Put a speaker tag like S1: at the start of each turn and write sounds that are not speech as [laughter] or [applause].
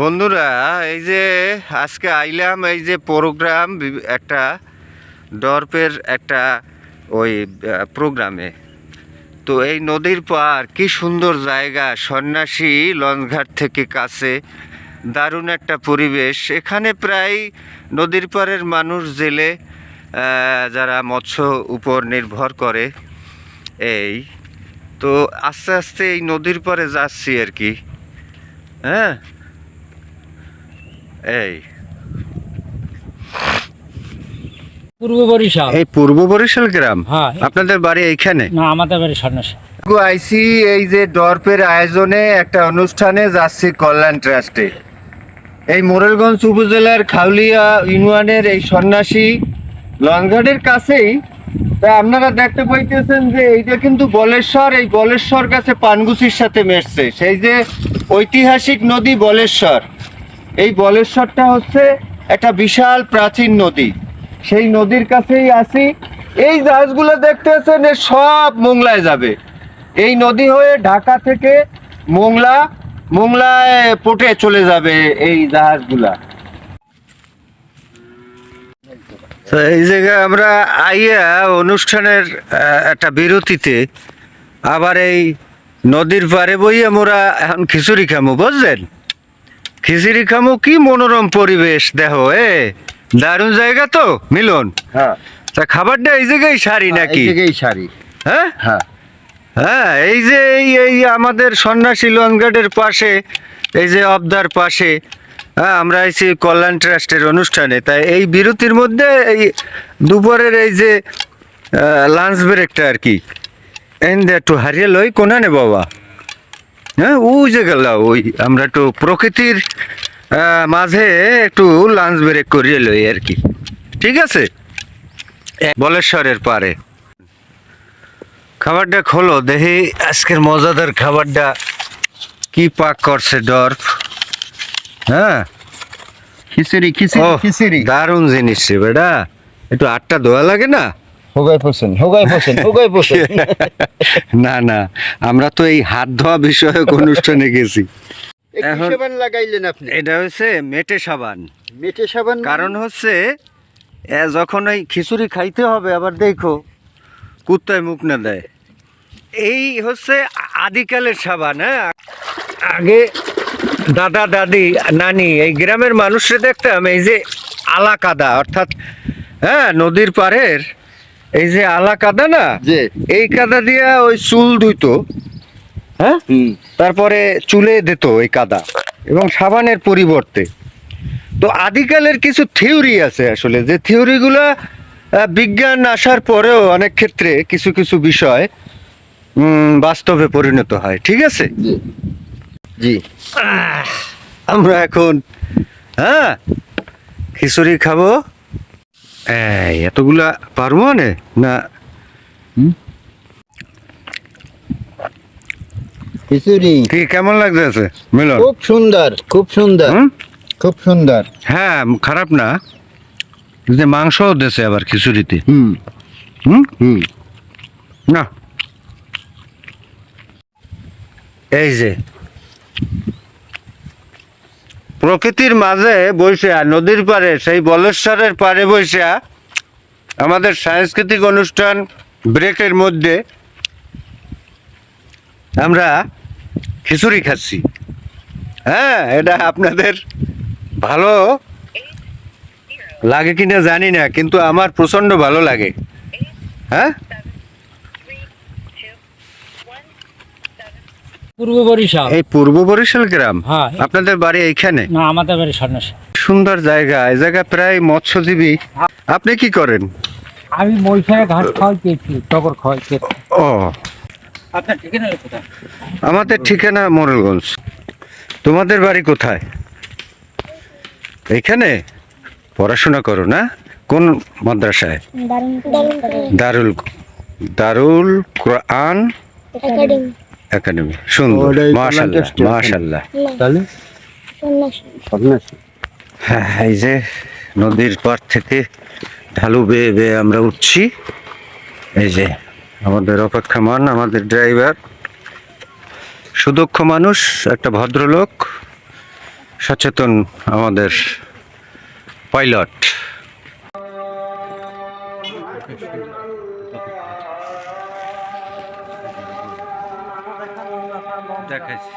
S1: বন্ধুরা, এই যে আজকে আইলাম, এই যে প্রোগ্রাম একটা ডরপের একটা ওই প্রোগ্রামে। তো এই নদীর পার কি সুন্দর জায়গা, সন্ন্যাসী লঞ্চঘাট থেকে কাছে, দারুণ একটা পরিবেশ। এখানে প্রায় নদীর পাড়ের মানুষ জেলে যারা মৎস্য উপর নির্ভর করে, এই। তো আস্তে আস্তে এই নদীর পাড়ে যাচ্ছি আর কি। হ্যাঁ? এই।
S2: পূর্ব বরিশাল।
S1: এই পূর্ব বরিশাল গ্রাম?
S2: হ্যাঁ
S1: আপনাদের বাড়ি এইখানে?
S2: না আমাদের বাড়ি সন্ন্যাসী।
S1: আইসি এই যে ডরপের আয়োজনে একটা অনুষ্ঠানে যাচ্ছি কল্যাণ ট্রাস্টে। এই মোরেলগঞ্জ উপজেলার খাউলিয়া ইউনিয়নের এই সন্ন্যাসী লঞ্চঘাটের কাছেই তা আপনারা দেখতে পাইতেছেন যে এইটা কিন্তু বলেশ্বর এই বলেশ্বর কাছে পানগুছির সাথে মেশছে। সেই যে ঐতিহাসিক নদী বলেশ্বর। এই বলেশ্বরটা হচ্ছে একটা বিশাল প্রাচীন নদী। সেই নদীর কাছেই আসি এই জাহাজগুলো দেখতেছেন এ সব মোংলায় যাবে। এই নদী হয়ে ঢাকা থেকে মোংলা, মোংলায় পোটে চলে যাবে এই জাহাজগুলা। তো এই জায়গায় আমরা আইয়া অনুষ্ঠানের একটা বিরতিতে আবার এই নদীর পারে বই আমরা এখন খিচুড়ি খামো, বুঝলেন? খিচুড়ি খামো কি মনোরম পরিবেশ দেখো এ দারুণ জায়গা তো মিলন।
S3: হ্যাঁ।
S1: তা খাবারটা এই জায়গায় সারি নাকি?
S3: এই শাড়ি
S1: হ্যাঁ?
S3: হ্যাঁ।
S1: হ্যাঁ এই যে এই আমাদের সন্ন্যাসী লঞ্চঘাটের পাশে এই যে অবদার পাশে হ্যাঁ আমরা এসেছি কল্যাণ ট্রাস্টের অনুষ্ঠানে। তাই এই বিরতির মধ্যে এই দুপুরের এই যে লাঞ্চ ব্রেকটা আর কি। এন একটু হারিয়ে লই কোনানে বাবা? হ্যাঁ ও যে গেল ওই আমরা একটু প্রকৃতির মাঝে একটু লাঞ্চ ব্রেক করিয়ে লই আর কি। ঠিক আছে? বলেশ্বরের পারে। খাবারটা খোলো দেখি আজকের মজাদার খাবারটা কি পাক করছে ডর্ফ। হ্যাঁ?
S3: খিচুড়ি খিচুড়ি খিচুড়ি।
S1: দারুণ জিনিস রে বেটা। একটু আটটা ধোয়া লাগে না?
S3: হোগাই পোষেন হোগাই পোষেন হোগাই পোষেন [laughs]
S1: না না আমরা তো এই হাত ধোয়া বিষয়ক অনুষ্ঠানে গেছি।
S3: সাবান লাগাইলেন আপনি?
S1: এটা হচ্ছে মেটে সাবান।
S3: মেটে সাবান
S1: কারণ হচ্ছে যখন ওই খিচুড়ি খাইতে হবে আবার দেখো কুত্তায় মুখ না দেয়। এই হচ্ছে আদিকালের সাবান হ্যাঁ? আগে দাদা দাদি নানি এই গ্রামের মানুষরা দেখতাম এই যে আলা কাদা অর্থাৎ হ্যাঁ নদীর পাড়ের এই যে আলা কাদা না
S3: যে
S1: এই কাদা দিয়ে ওই চুল ধুইতো। হ্যাঁ? তারপরে চুলে দিত এই কাদা এবং সাবানের পরিবর্তে। তো আদিকালের কিছু থিওরি আছে আসলে যে থিওরিগুলো বিজ্ঞান আসার পরেও অনেক ক্ষেত্রে কিছু কিছু বিষয় বাস্তবে পরিণত হয় ঠিক আছে?
S3: জি। জি।
S1: আমরা এখন হ্যাঁ খিচুড়ি খাব। এই এতগুলা পারব মানে? না।
S3: খিচুড়ি।
S1: কি কেমন লাগতেছে? মিলন।
S3: খুব সুন্দর খুব সুন্দর? খুব সুন্দর।
S1: হ্যাঁ খারাপ না। যে মাংস দিয়েছে আবার খিচুড়িতে।
S3: হুম?
S1: হুম। না। এই যে। প্রকৃতির মাঝে বসে নদীর পাড়ে, সেই বলেশ্বরের পাড়ে বসে আমাদের সাংস্কৃতিক অনুষ্ঠান ব্রেকের মধ্যে আমরা খিচুড়ি খাচ্ছি। হ্যাঁ এটা আপনাদের ভালো লাগে কিনা জানি না, কিন্তু আমার প্রচণ্ড ভালো লাগে। হ্যাঁ?
S2: পূর্ব বরিশাল।
S1: এই পূর্ব বরিশাল গ্রাম?
S2: হ্যাঁ।
S1: আপনাদের বাড়ি এইখানে?
S2: না আমাদের বাড়ি সন্ন্যাসী
S1: সুন্দর জায়গা এই জায়গা প্রায় মৎস্যজীবী। আপনি কি করেন?
S2: আমি মহিষারে ঘাস খাওয়াই পেয়েছি টগর খাওয়াই পেয়েছি।
S1: ও।
S2: আপনার ঠিকানা কোথায়?
S1: আমাদের ঠিকানা মোরেলগঞ্জ। তোমাদের বাড়ি কোথায়? এইখানে? পড়াশোনা করো না? কোন মাদ্রাসায়? দারুল দারুল কোরআন
S4: একাডেমি
S1: সুন্দর মাশাল্লাহ মাশাল্লাহ।
S3: সন্ন্যাসী
S1: হ্যাঁ এই যে নদীর পার থেকে ঢালু বেয়ে বেয়ে আমরা উঠছি। এই যে আমাদের অপেক্ষমান আমাদের ড্রাইভার। সুদক্ষ মানুষ একটা ভদ্রলোক সচেতন আমাদের পাইলট। দেখাচ্ছি